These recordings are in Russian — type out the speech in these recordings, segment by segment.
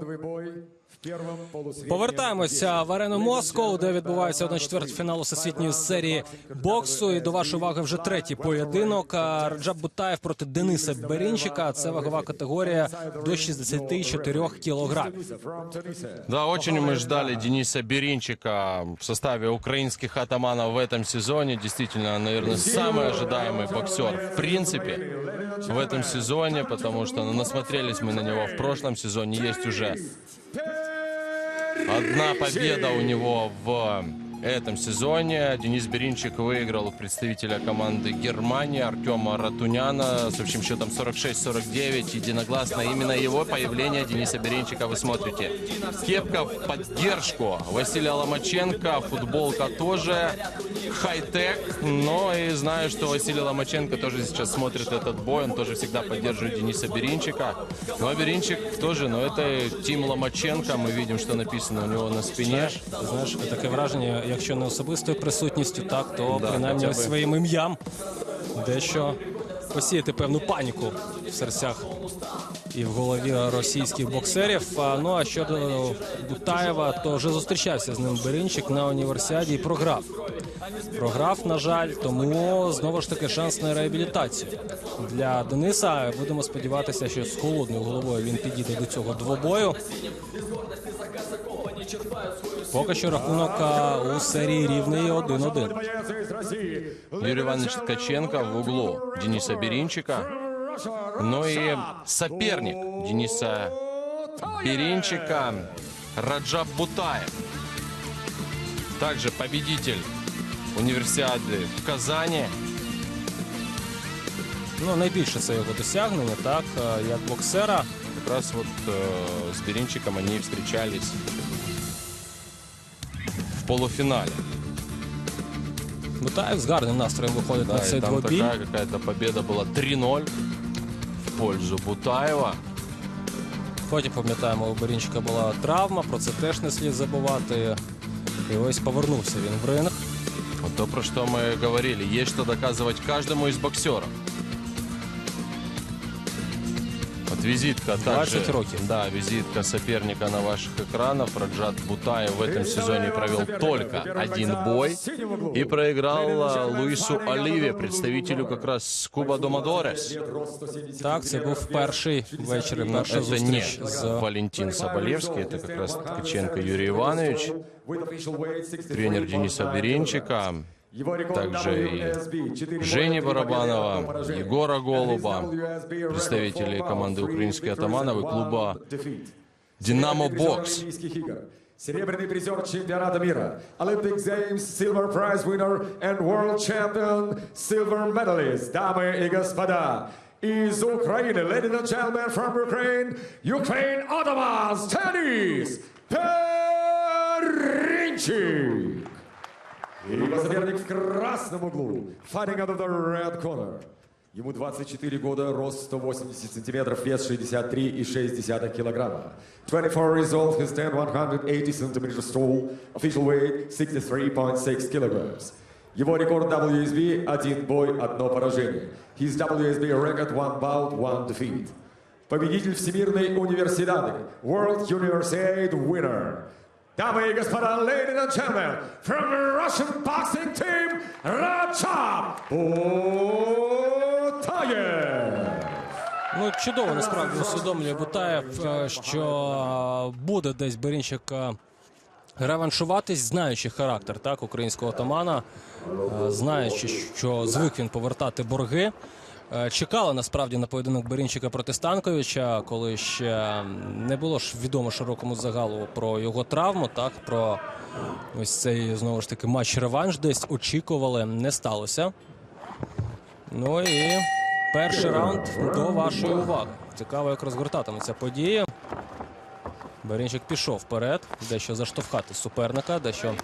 the way Boy. бой в первом полусреднем Повертаємося в арену Москоу, де відбувається одна четверть фіналу всесвітньої серії боксу. І до вашої уваги вже третій поєдинок. А, Раджаб Бутаєв проти Дениса Берінчика. Це вагова категорія до 64 кілограмів. From Tunisia. Да, очень мы ждали Дениса Беринчика в составе украинских атаманов в этом сезоне. Действительно, наверное, самый ожидаемый боксер в принципе в этом сезоне, потому что ну, насмотрелись мы на него в прошлом сезоне. Есть уже одна победа у него в этом сезоне. Денис Беринчик выиграл у представителя команды Германии Артема Ратуняна с общим счетом 46-49. Единогласно именно его появление Дениса Беринчика вы смотрите. Кепка в поддержку Василия Ломаченко, футболка тоже хай-тек. Но и знаю, что Василий Ломаченко тоже сейчас смотрит этот бой. Он тоже всегда поддерживает Дениса Беринчика. Ну а Беринчик тоже, но это Тим Ломаченко. Мы видим, что написано у него на спине. Знаєш, таке враження, якщо не особистою присутністю, так то Да, принаймні б. своїм ім'ям дещо посіяти певну паніку в серцях і в голові російських боксерів. А, ну а щодо Бутаєва, то вже зустрічався з ним Беринчик на універсіаді і програв. Програв, на жаль, тому знову ж таки шанс на реабілітацію для Дениса. Будемо сподіватися, що з холодною головою він підійде до цього двобою. Поки що рахунок а, у серії рівний 1-1. Боец из России. Юрий Иванович Ткаченко в углу Дениса Беринчика. Ну и соперник Дениса Беринчика Раджаб Бутаев. Также победитель универсиады в Казани. Ну, найбільше це його досягнення, так, а, як боксера. Как раз вот э, с Беринчиком они встречались в полуфинале. Бутаєв з гарним настроєм виходить Да, на и цей там двобій. такая какая-то победа была 3-0 в пользу Бутаева. Потім пам'ятаємо, у Берінчика була травма, про це теж не слід забувати. І ось повернувся він в ринг. Вот то, про что мы говорили. Есть что доказывать каждому из боксеров. Вот визитка 20 также, років. Да, визитка соперника на ваших экранах. Раджат Бутаев в этом сезоне провел только один бой и проиграл а, Луису Оливе, представителю как раз Куба Домодорес. Так, це був перший вечір, Но перша это не зустріч з Валентин Соболевский, это как раз Ткаченко Юрий Иванович, тренер Дениса Беренчика. Также и Жени Барабанова, Егора Голуба, представители команды «Украинские атамановы» клуба «Динамо Бокс». Серебряный призер чемпионата мира, Olympic Games Silver Prize winner and World Champion Silver Medalist, дамы и господа, из Украины, ladies and gentlemen from Ukraine, Ukraine Ottomans Tennis Перинчик. И его соперник в красном углу, fighting out of the red corner. Ему 24 года, рост 180 сантиметров, вес 63,6 килограмма. 24 years old, he stand 180 centimeters tall, official weight 63.6 kilograms. Его рекорд WSB – один бой, одно поражение. His WSB record – one bout, one defeat. Победитель Всемирной универсиады, World Universiade winner. Дамы и господа, ladies and gentlemen, from the Russian boxing team, Rachab Butayev. Ну, чудово насправді усвідомлює Бутаєв, е, що е, буде десь Берінчик е, реваншуватись, знаючи характер так, українського отамана, е, знаючи, що звик він повертати борги. Е, Чекали насправді на поєдинок Берінчика проти Станковича, коли ще не було ж відомо широкому загалу про його травму, так про ось цей знову ж таки матч-реванш десь очікували, не сталося. Ну і перший раунд до вашої уваги. Цікаво, як розгортатиметься подія. Берінчик пішов вперед, дещо заштовхати суперника, дещо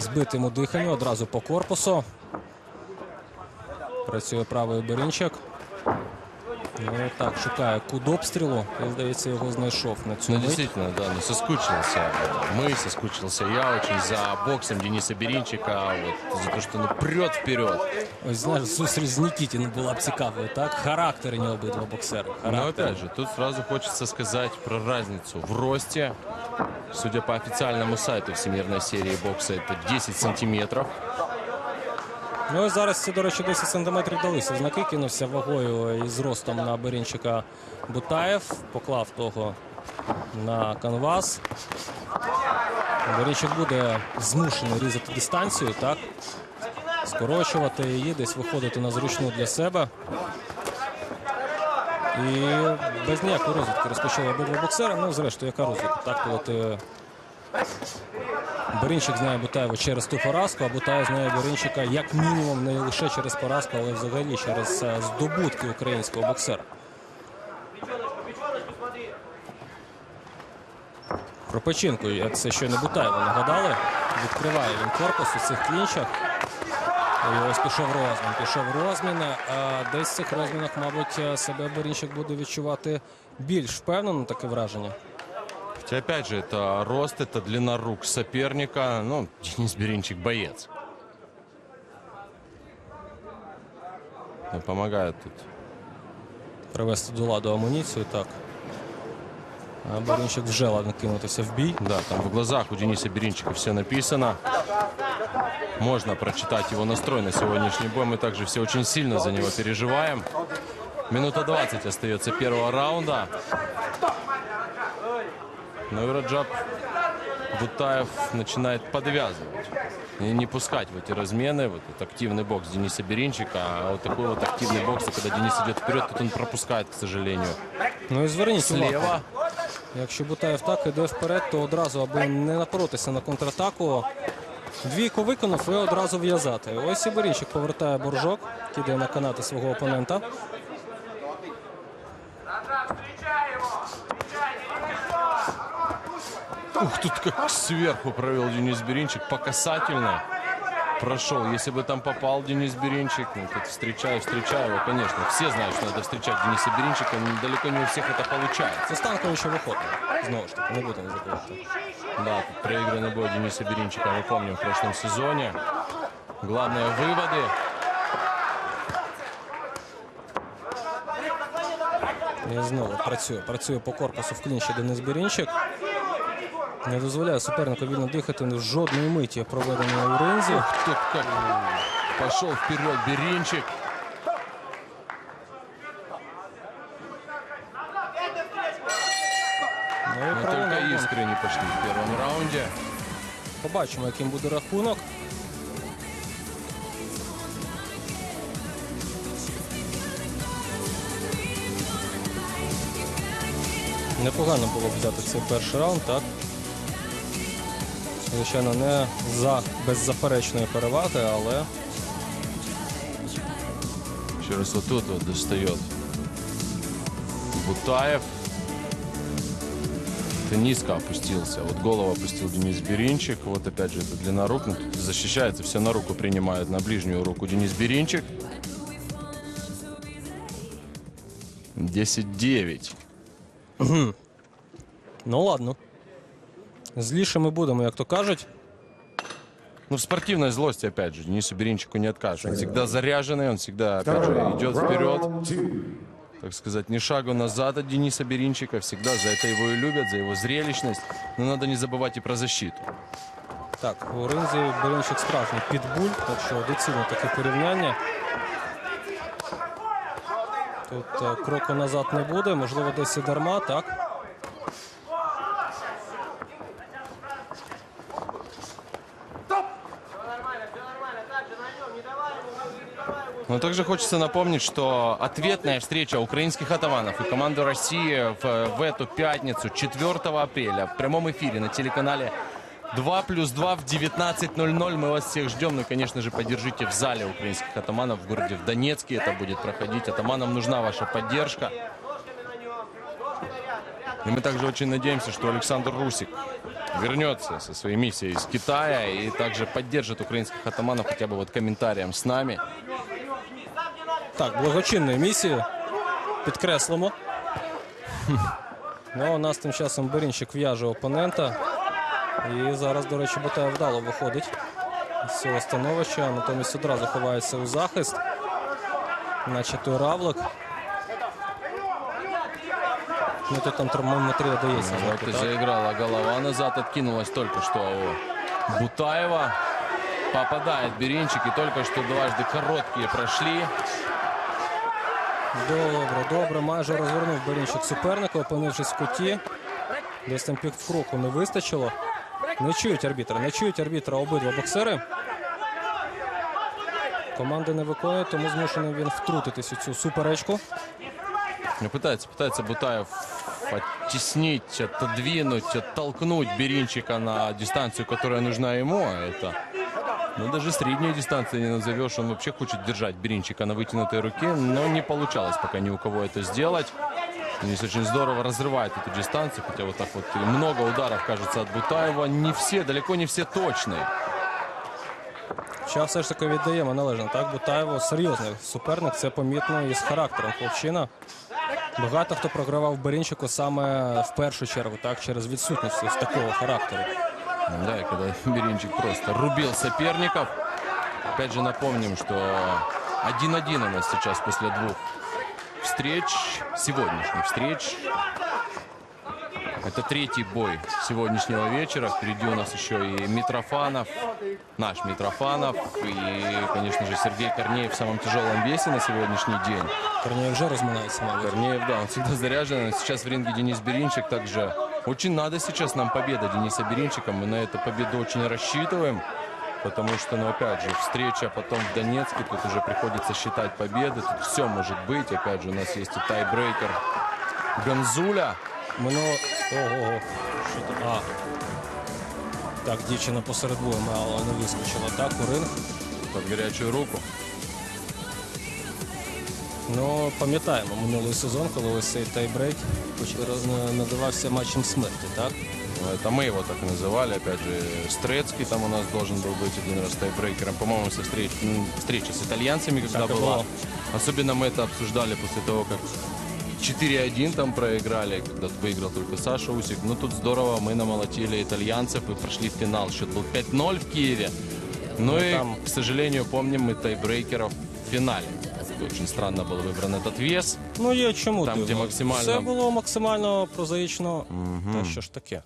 збити йому дихання одразу по корпусу. Працює правий Берінчик. Ну, так, шукає кут обстрілу. І, здається, його знайшов на цю Ну, мить. действительно, да, ну соскучился. Мы, соскучился я очень за боксом Дениса Беринчика, вот, за то, что он прет вперед. Ось знаєш, зустріч з Нікітіним була б цікавою, так? Характерні обидва боксери. Но Характер. опять же, тут сразу хочется сказать про разницу в росте. Судя по официальному сайту Всемирной серии бокса, это 10 сантиметров. Ну і зараз ці, до речі, 10 сантиметрів далися. Знаки кинувся вагою і зростом на Берінчика Бутаєв. Поклав того на канвас. Берінчик буде змушений різати дистанцію, так? Скорочувати її, десь виходити на зручну для себе. І без ніякої розвідки розпочали обидва боксери. Ну, зрештою, яка розвідка? Так, коли ти Беринчик знає Бутаєва через ту поразку, а Бутаєв знає Беринчика як мінімум не лише через поразку, але взагалі через е, здобутки українського боксера. Про як це щойно Бутаєва нагадали, відкриває він корпус у цих клінчах. І ось пішов розмін, пішов розмін. А десь в цих розмінах, мабуть, е, себе Берінчик буде відчувати більш впевнено, таке враження. Хотя, опять же, это рост, это длина рук соперника. Ну, Денис Беринчик боец. Ну, Помогает тут. Привести до ладу амуніцію, так. А Берінчик вже ладно кинутися в бій. Да, там в глазах у Дениса Беринчика все написано. Можно прочитать его настрой на сегодняшний бой. Мы также все очень сильно за него переживаем. Минута 20 остается первого раунда. Но и Раджаб Бутаев начинает подвязывать. И не пускать в эти размены, вот этот активный бокс Дениса Беринчика. А вот такой вот активный бокс, когда Денис идет вперед, тут он пропускает, к сожалению. Ну і зверніть увагу. Слева. Якщо Бутаєв так іде вперед, то одразу, аби не напоротися на контратаку, двійку виконав і одразу в'язати. Ось і Берінчик повертає боржок, кидає на канати свого опонента. Ух, тут как сверху провел Денис Беринчик по касательной. Прошел. Если бы там попал Денис Беринчик, ну, тут встречаю, встречаю его, конечно. Все знают, что надо встречать Дениса Беринчика, но далеко не у всех это получается. Це Станковича виходить. Знову ж таки, не будемо забувати. Да, тут проигранный бой Дениса Беринчика, мы помним, в прошлом сезоне. Главные выводы. І знову працює. Працює по корпусу в клінчі Денис Берінчик. Не дозволяє супернику вільно дихати в жодної миті проведеної у ринзі. Тут как пошел вперед Беринчик. Ну, Но искры не пошли в первом раунде. Побачимо, яким буде рахунок. Непогано було взяти цей перший раунд, так? Звичайно, не за беззаперечної переваги, але Еще раз вот тут вот достает Бутаев. Ты низко опустился. Вот голову опустил Денис Беринчик. Вот опять же, это длина рук. Ну, тут защищается, все на руку принимает, на ближнюю руку Денис Беринчик. 10-9. ну ладно. Зліше ми будемо, як то кажуть. Ну, в спортивной злости, опять же, Денису Беринчику не откажешь. Он всегда заряженный, он всегда, опять же, идет вперед. так сказать, ни шагу назад от Дениса Беринчика. Всегда за это его и любят, за его зрелищность. Но надо не забывать и про защиту. Так, у ринзі Берінчик справжній підбуль, так що доцільно таке порівняння. Тут е, кроку назад не буде, можливо, десь і дарма, так? Но также хочется напомнить, что ответная встреча украинских атаманов и команды России в, в эту пятницу, 4 апреля, в прямом эфире на телеканале 2 плюс 2 в 19.00. Мы вас всех ждем. Ну и, конечно же, поддержите в зале украинских атаманов в городе в Донецке. Это будет проходить. Атаманам нужна ваша поддержка. И мы также очень надеемся, что Александр Русик вернется со своей миссией из Китая и также поддержит украинских атаманов хотя бы вот комментарием с нами. Так, благочинної місії підкреслимо. Ну, а у нас тим часом Берінчик в'яже опонента. І зараз, до речі, Бутаєв вдало виходить з цього становища. Натомість одразу ховається у захист. Наче той равлик. Ну, тут там термометрія дається. Вот знаєте, и так? заиграла голова назад, откинулась только что у Бутаева. Попадает Беринчик, и только что дважды короткие прошли. Добре, добре. Майже розвернув Берінчик суперника, опинившись в куті. Десь там півкроку не вистачило. Не чують арбітра, не чують арбітра обидва боксери. Команди не виконують, тому змушений він втрутитись у цю суперечку. Ну, пытается, пытается Бутаев оттеснить, отодвинуть, оттолкнуть Беринчика на дистанцию, которая нужна ему. А это ну, даже среднюю дистанцию не назовешь. Он вообще хочет держать Беринчика на вытянутой руке, но не получалось пока ни у кого это сделать. Денис очень здорово разрывает эту дистанцию, хотя вот так вот и много ударов, кажется, от Бутаева. Не все, далеко не все точные. Хоча все ж таки віддаємо належно. Так, Бутаєву серйозний суперник, це помітно із характером хлопчина. Багато хто програвав Берінчику саме в першу чергу, так, через відсутність ось такого характеру. Да, и когда Беринчик просто рубил соперников. Опять же напомним, что 1-1 у нас сейчас после двух встреч, сегодняшних встреч. Это третий бой сегодняшнего вечера. Впереди у нас еще и Митрофанов, наш Митрофанов. И, конечно же, Сергей Корнеев в самом тяжелом весе на сегодняшний день. Корнієв вже розминається, мабуть. Корнеев, да, он всегда заряжен. Сейчас в ринге Денис Беринчик также. очень надо сейчас нам победа Дениса Беринчика. Мы на эту победу очень рассчитываем. Потому что, ну, опять же, встреча потом в Донецке. Тут уже приходится считать победы. Тут все может быть. Опять же, у нас есть и тайбрейкер Гонзуля. Минуло. Ого. Що там? А. Так, дівчина посеред бою мало не вискочила. Так, у ринг. Под горячую руку. Ну, пам'ятаємо минулий сезон, коли ось цей тайбрейк називався матчем смерті, так? Это мы его так и называли. Опять же, Стрецкий там у нас должен был быть один раз тайбрейкером. По-моему, со встреч... встреча с итальянцами, когда Так была. было. Особенно мы это обсуждали после того, как 4-1 там проиграли, когда выиграл только Саша Усик. Ну, тут здорово, мы намолотили итальянцев и прошли в финал. Счет был 5-0 в Киеве. Ну, Ну, и, там- к сожалению, помним мы тайбрейкеров в финале. Очень странно был выбран этот вес. Ну, є чому Там, дивно. де максимально- Все було максимально прозаїчно. Та що ж таке?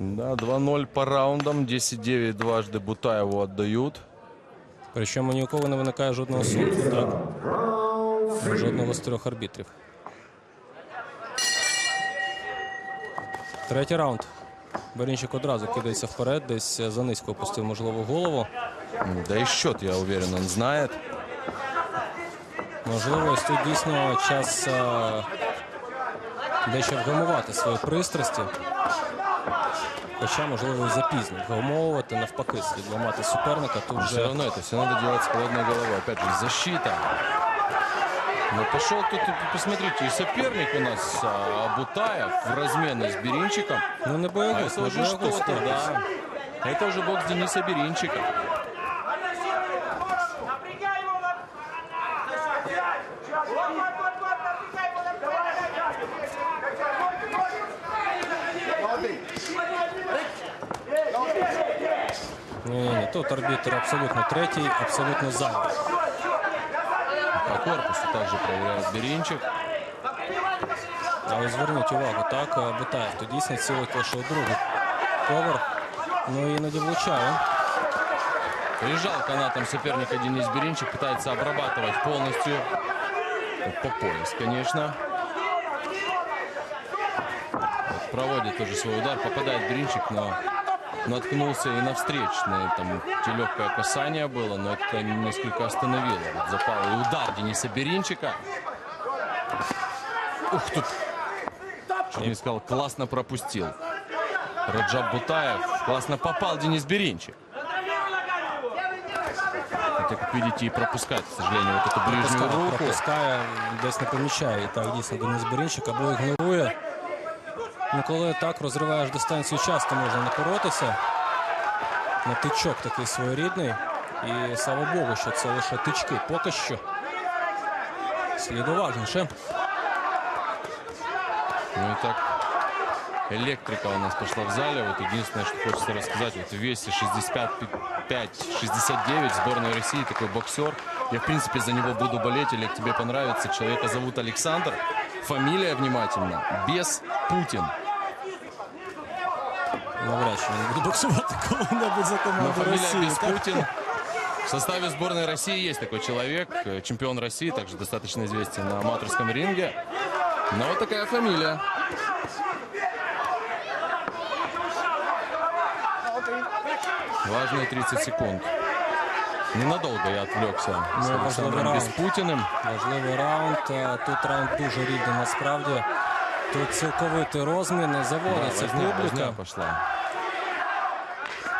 Да, 2-0 по раундам, 10-9 дважды Бутаеву отдают. Причому ні у кого не виникає жодного сумніву, так? Жодного з трьох арбітрів. Третій раунд. Берінчик одразу кидається вперед, десь е, занизько опустив, можливо, голову. Да и счет, я уверен, он знает. Можливо, ось тут дійсно час е, дещо вгамувати свої пристрасті. Хоча, можливо, і запізно вгамовувати, навпаки, слід ламати суперника. Тут Все вже равно это все надо делать с холодной головой. Опять же, защита. Ну, пошел тут, посмотрите, и соперник у нас а, Бутаев в размене с Беринчиком. ну, не А боягуз, это не уже что-то, да. Это уже бокс Дениса Беринчика. Напрягай его! Вот, вот, вот, вот, напрягай его, Ні, корпусу также проверяет Беринчик. Але зверніть увагу, так, е, Бутаєв то дійсно цілить лише у другий поверх. Ну і іноді влучає. Прижал канатом соперника Денис Беринчик. Пытается обрабатывать полностью. По пояс, конечно. Вот проводит тоже свой удар. Попадает Беринчик, но наткнулся и на встречное. Там те легкое касание было, но это несколько остановило. Вот запал и удар Дениса Беринчика. Ух, тут Чуть не сказал, классно пропустил. Раджаб Бутаев. Классно попал Денис Беринчик. Хотя, как видите, и пропускает, к сожалению, вот эту ближнюю Пропускає, руку. пропускає, десь не помічає. І так, дійсно, Денис Берінчик або ігнорує. Ну, коли так розриваєш дистанцію, часто можна напоротися. На тичок такий своєрідний. І слава Богу, що це лише тички. Поки що. слід уважніше. Ну и так, электрика у нас пошла в зале. Вот единственное, что хочется рассказать, вот в весе 65-69 сборной России такой боксер. Я, в принципе, за него буду болеть. Олег, тебе понравится. Человека зовут Александр. Фамилия, внимательно, без Путин. Навряд чи він буде боксувати коли-небудь за Но команду фамилия Росії. без так? Путин. В составе сборной России есть такой человек, э, чемпион России, также достаточно известен на аматорском ринге. Но вот такая фамилия. Важные 30 секунд. Ненадолго я отвлекся с Ну, Александром важливий Беспутиным. Важливий раунд. Е, Тут раунд дуже рівний насправді. Тут цілковитий розмін, Да, заводиться возня, возня публіка. пошла.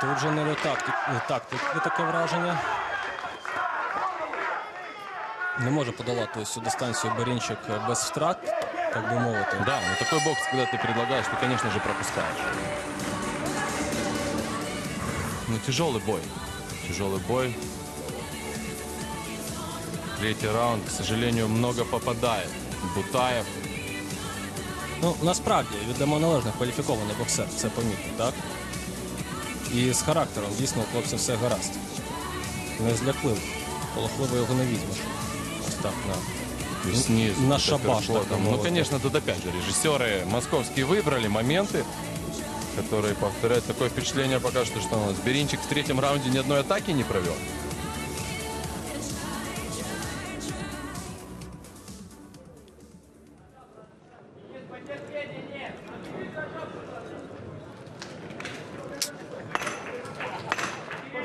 Тут же не до тактики, тактики таке враження. Не може подолати ось цю дистанцію Барінчик без втрат, так би мовити. Да, но такой бокс, когда ты предлагаешь, ты, конечно же, пропускаешь. Ну, тяжелый бой. Тяжелый бой. Третий раунд, к сожалению, много попадает. Бутаев. Ну, насправді, віддамо належно кваліфікований боксер, це помітно, так? І з характером дійсно у хлопця все гаразд. Не злякливо. Полохливо його не візьмеш. Ось так, на. И снизу. На под шабаш, переходом. так Ну, вот. конечно, тут опять же режиссеры московские выбрали моменты, которые повторяют такое впечатление пока что, что у нас Беринчик в третьем раунде ни одной атаки не провел. —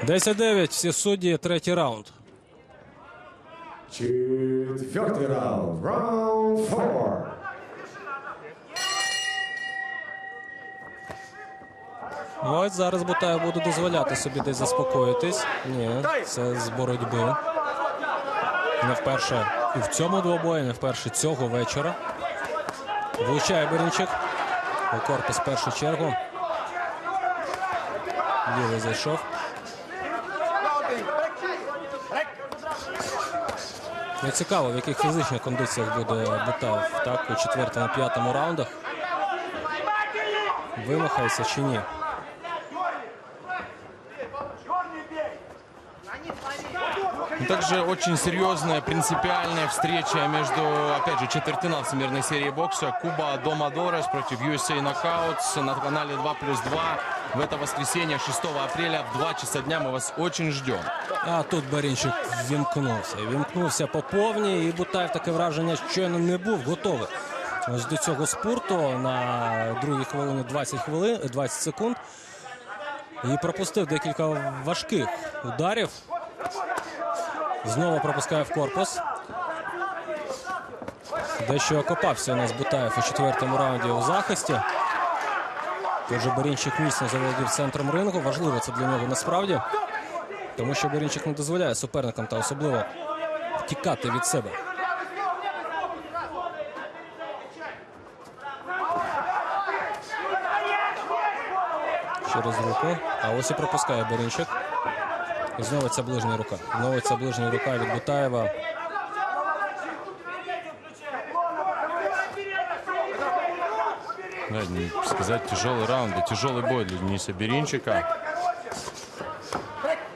10-9, всі судді, третій раунд. Четвертый раунд. Раунд four. Ну, Ось зараз Бутаєв буде дозволяти собі десь заспокоїтись. Ні, це з боротьби. Не вперше і в цьому двобої, не вперше цього вечора. Влучає Берінчик. У корпус першу чергу. Лівий зайшов. Ну, цікаво, в яких фізичних кондиціях буде Бутаєв так, у четвертому п'ятому раундах. Вимахається чи ні? Также очень серьезная принципиальная встреча между, опять же, четвертьфинал всемирной серии бокса Куба Домадорес против USA Knockouts на канале 2 плюс 2 в это воскресенье 6 апреля в 2 часа дня мы вас очень ждем. А тут Барінчик вімкнувся. Вімкнувся по повній, і Бутаєв таке враження, щойно не був готовий. Ось до цього спорту на другій хвилині 20 хвилин, 20 секунд. І пропустив декілька важких ударів. Знову пропускає в корпус. Дещо окопався у нас Бутаєв у четвертому раунді у захисті. Тож Барінчик міцно заволодів центром рингу. Важливо це для нього насправді. Тому що Борінчик не дозволяє суперникам та особливо втікати від себе. Через руку. А ось і пропускає Борінчик. І знову ця ближня рука. Знову ця ближня рука від Бутаєва. Да, не сказать тяжелый раунд, да тяжелый бой для Дениса Беринчика.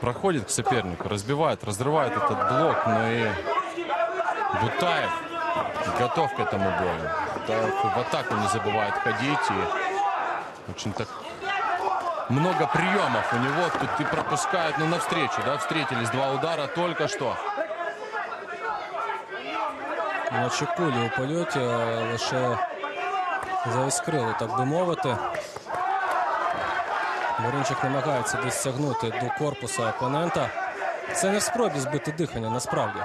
Проходит к сопернику, разбивает, разрывает этот блок, но и Бутаев готов к этому бою. Бутаев в атаку не забывает ходить и очень так много приемов у него тут и пропускает, ну навстречу, да, встретились два удара только что. Наче кулі у польоті е, лише заіскрили, так би мовити. Борінчик намагається десь сягнути до корпуса опонента. Це не в спробі збити дихання, насправді.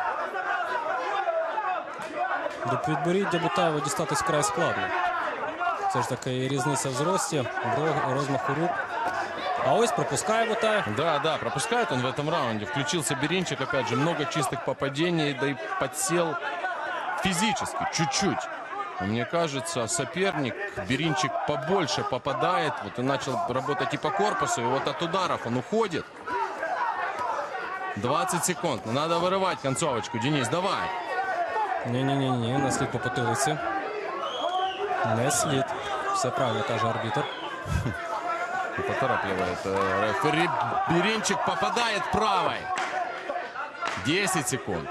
До підборіддя Бутаєва дістатись вкрай складно. Це ж таки і різниця в зрості, в ро- розмаху рук. А ось пропускає Бутаєв. Да, да, пропускает он в этом раунде. Включился Беринчик, опять же, много чистых попадений, да и подсел физически, чуть-чуть. Но Мне кажется, соперник Беринчик побольше попадает, вот и начал работать и по корпусу, и вот от ударов он уходит. 20 секунд, надо вырывать концовочку, Денис, давай. Ні-ні-ні, ні, не слід по потилиці. Не слід. Все правильно каже арбітр. Поторапливает э, рефери. Беринчик попадает правой. 10 секунд.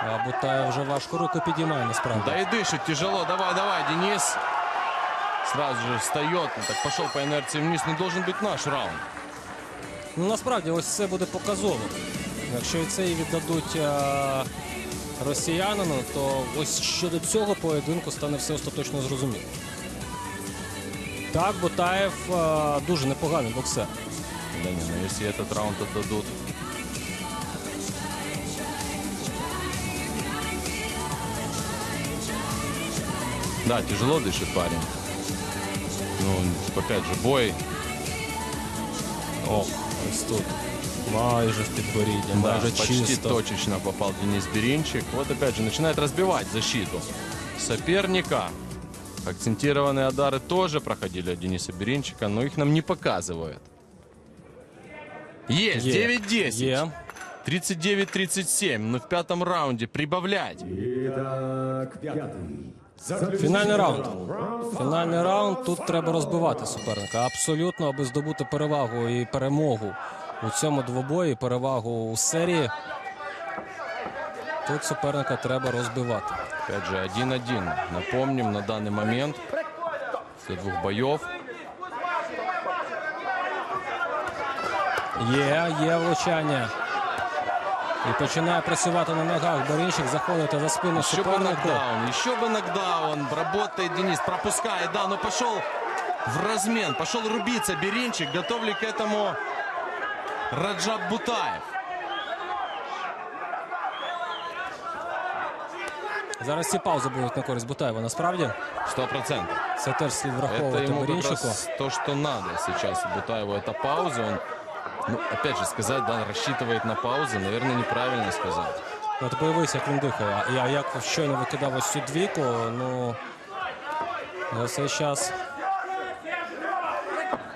А Бутаєв вже важко руку підіймає насправді. Да и дышит тяжело. Давай, давай, Денис. Сразу же встает. Ну, так пошел по инерции вниз. Не должен быть наш раунд. Ну, насправді ось це буде показово. Якщо і це і віддадуть е, росіянину, то ось щодо цього поєдинку стане все остаточно зрозуміло. Так, Бутаєв е, дуже непоганий боксер. Да не, ну если этот раунд отдадут. Да, тяжело дышит парень. Ну, опять же, бой. Ох, ось тут. Майже в підборіддя, Да, майже почти чисто. точечно попал Денис Беринчик. Вот опять же начинает разбивать защиту соперника. Акцентированные удары тоже проходили от Дениса Беринчика, но их нам не показывают. Есть, Є. 9-10. Є. 39-37. Но в пятом раунде прибавлять. Итак, пятый. Заключительный Фінальний раунд. раунд. Фінальний раунд. Тут треба розбивати суперника. Абсолютно, аби здобути перевагу і перемогу у цьому двобої, перевагу у серії. Тут суперника треба розбивати. Опять же, 1-1. Напомним, на данный момент после двух боев Є, є влучання. І починає працювати на ногах. Борінчик заходити за спину Еще бы супернику. нокдаун, еще бы нокдаун. Работает Денис, пропускает, да, но пошел в размен, пошел рубиться Беринчик. Готов ли к этому Раджаб Бутаев? Зараз ці паузи будуть на користь Бутаєва. Насправді Сто процентов. це теж слід Это враховувати ему как Борінчику. раз то, что надо сейчас Бутаеву. Это пауза. Он, ну, опять же, сказать, да, рассчитывает на паузы, наверное, неправильно сказать. От подивись, як він дихає. А Я як щойно викидав ось цю двійку, ну за цей час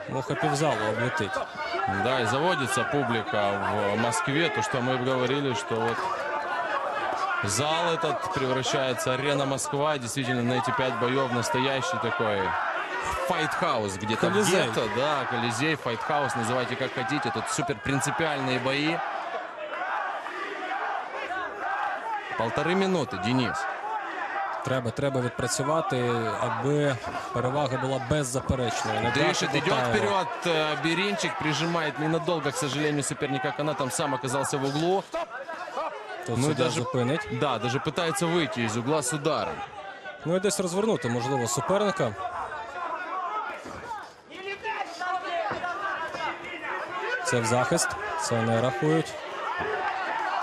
муха півзалу облетить. Да, и заводится публика в Москве. То, что мы говорили, что вот зал этот превращается, арена Москва, действительно, на эти пять боев настоящий такой файтхаус где-то. Где-то, да, Колизей, файтхаус, называйте как хотите. Тут супер принципиальные бои. Полторы минуты, Денис. Треба, треба відпрацювати, аби перевага була беззаперечною. Дышит, идет вперед. Беринчик прижимает ненадолго, к сожалению, соперника канатом. Сам оказался в углу. Тут Ну, даже- зупинить. Да, даже пытается выйти из угла с ударом. Ну і десь розвернути, можливо, суперника. Це в захист. Це не рахують.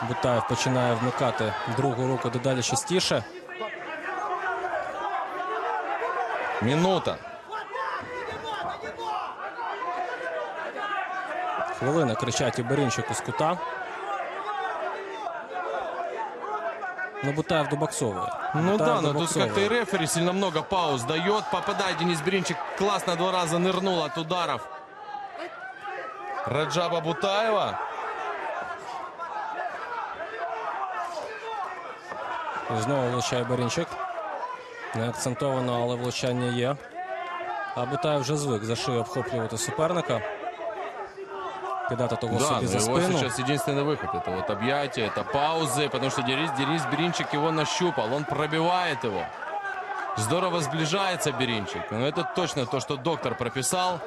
Бутаєв починає вмикати другу руку дедалі частіше. Минута. Хвилина кричать і Берінчику з кута. Ну, Бутаєв добоксовує. Ну Бутаєв да, но тут добоксовує. как-то и рефери сильно много пауз дает. Попадает Денис Беринчик. Классно два раза нырнул от ударов. Раджаба Бутаева. І Знову влучає Берінчик. Не акцентовано, але влучання є. А Бутаєв вже звик за шию обхоплювати суперника. Кидати того Да, собі но за его спину. сейчас единственный выход. Это вот объятие, это паузы. Потому что Денис, Денис Беринчик его нащупал. Он пробивает его. Здорово сближается Беринчик. Но это точно то, что доктор прописал.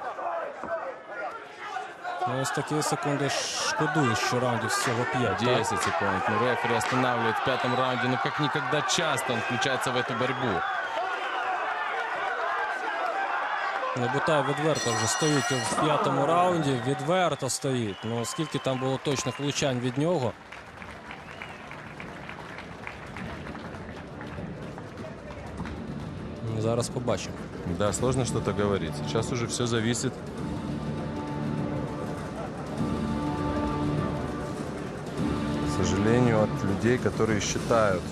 Ну, ось такі секунди шкодуєш, що раундів всього 5. 10 секунд. Ну, рефери останавливает в пятом раунде. Ну, как никогда часто он включается в эту борьбу. Ну, Бутаєв відверто вже стоїть в п'ятому раунді. Відверто стоїть. Ну, скільки там було точних влучань від нього. Ну, Зараз побачимо. Да, сложно что-то говорить. Сейчас уже все зависит. К сожалению, от людей, которые считают.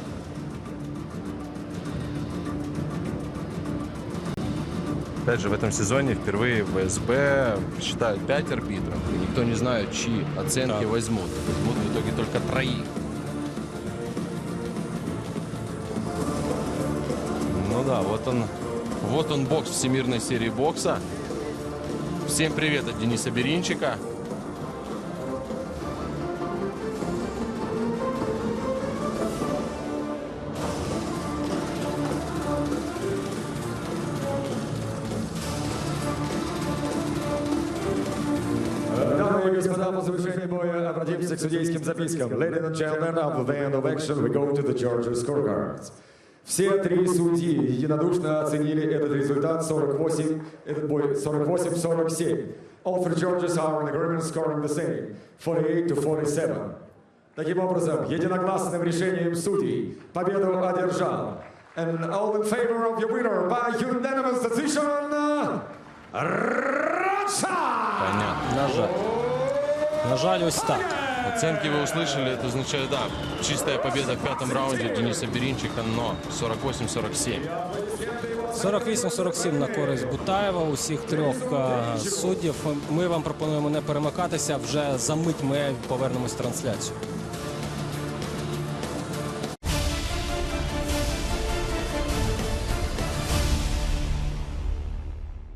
Опять же, в этом сезоне впервые ВСБ считают пять арбитров, и никто не знает, чьи оценки да. возьмут. Возьмут в итоге только троих. Ну да, вот он, вот он бокс всемирной серии бокса. Всем привет от Дениса Беринчика. К судейским запискам. Ladies and gentlemen, after the end of action, we go to the judges' scorecards. Все три судьи единодушно оценили этот результат 48, этот бой 48-47. All three judges are in agreement scoring the same, 48 to 47. Таким образом, единогласным решением судей победу одержал. And all in favor of your winner by unanimous decision, Раша! Понятно. На жаль. На жаль, ось так. Оценки вы услышали, это означает, да, чистая победа в пятом раунде Дениса Беринчика, но 48-47. 48-47 на користь Бутаєва. Усіх трьох е, суддів. Ми вам пропонуємо не перемикатися. Вже за мить ми повернемось в трансляцію.